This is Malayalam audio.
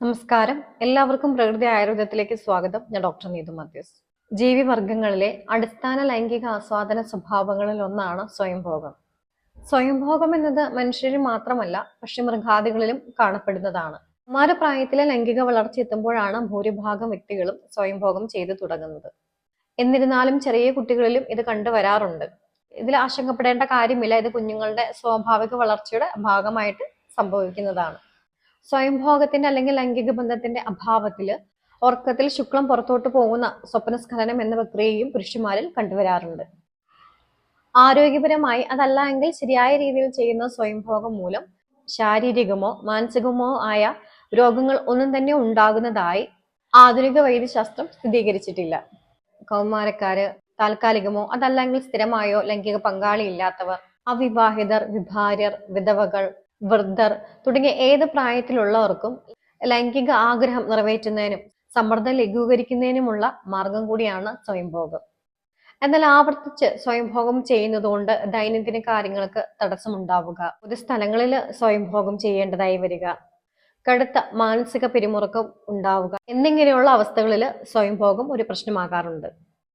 നമസ്കാരം. എല്ലാവർക്കും പ്രകൃതി ആയുർവേദത്തിലേക്ക് സ്വാഗതം. ഞാൻ ഡോക്ടർ നീതു മത്യൂസ്. ജീവിവർഗങ്ങളിലെ അടിസ്ഥാന ലൈംഗിക ആസ്വാദന സ്വഭാവങ്ങളിൽ ഒന്നാണ് സ്വയംഭോഗം. സ്വയംഭോഗം എന്നത് മനുഷ്യരിൽ മാത്രമല്ല പക്ഷി മൃഗാദികളിലും കാണപ്പെടുന്നതാണ്. മാരപ്രായത്തിലെ ലൈംഗിക വളർച്ച എത്തുമ്പോഴാണ് ഭൂരിഭാഗം വ്യക്തികളും സ്വയംഭോഗം ചെയ്തു തുടങ്ങുന്നത്. എന്നിരുന്നാലും ചെറിയ കുട്ടികളിലും ഇത് കണ്ടുവരാറുണ്ട് ഇതിൽ ആശങ്കപ്പെടേണ്ട കാര്യമില്ല. ഇത് കുഞ്ഞുങ്ങളുടെ സ്വാഭാവിക വളർച്ചയുടെ ഭാഗമായിട്ട് സംഭവിക്കുന്നതാണ്. സ്വയംഭോഗത്തിന്റെ അല്ലെങ്കിൽ ലൈംഗിക ബന്ധത്തിന്റെ അഭാവത്തിൽ ഉറക്കത്തിൽ ശുക്ലം പുറത്തോട്ട് പോകുന്ന സ്വപ്നസ്ഖലനം എന്ന പ്രക്രിയയും പുരുഷന്മാരിൽ കണ്ടുവരാറുണ്ട്. ആരോഗ്യപരമായി അതല്ല എങ്കിൽ ശരിയായ രീതിയിൽ ചെയ്യുന്ന സ്വയംഭോഗം മൂലം ശാരീരികമോ മാനസികമോ ആയ രോഗങ്ങൾ ഒന്നും തന്നെ ഉണ്ടാകുന്നതായി ആധുനിക വൈദ്യശാസ്ത്രം സ്ഥിരീകരിച്ചിട്ടില്ല. കൗമാരക്കാര് താൽക്കാലികമോ അതല്ലെങ്കിൽ സ്ഥിരമായോ ലൈംഗിക പങ്കാളി ഇല്ലാത്തവർ അവിവാഹിതർ വിഭാര്യർ വിധവകൾ വൃദ്ധർ തുടങ്ങിയ ഏത് പ്രായത്തിലുള്ളവർക്കും ലൈംഗിക ആഗ്രഹം നിറവേറ്റുന്നതിനും സമ്മർദ്ദം ലഘൂകരിക്കുന്നതിനുമുള്ള മാർഗം കൂടിയാണ് സ്വയംഭോഗം. എന്നാൽ ആവർത്തിച്ച് സ്വയംഭോഗം ചെയ്യുന്നതുകൊണ്ട് ദൈനംദിന കാര്യങ്ങൾക്ക് തടസ്സമുണ്ടാവുക. പൊതു സ്ഥലങ്ങളിൽ സ്വയംഭോഗം ചെയ്യേണ്ടതായി വരിക. കടുത്ത മാനസിക പിരിമുറുക്കം ഉണ്ടാവുക. എന്നിങ്ങനെയുള്ള അവസ്ഥകളിൽ സ്വയംഭോഗം ഒരു പ്രശ്നമാകാറുണ്ട്.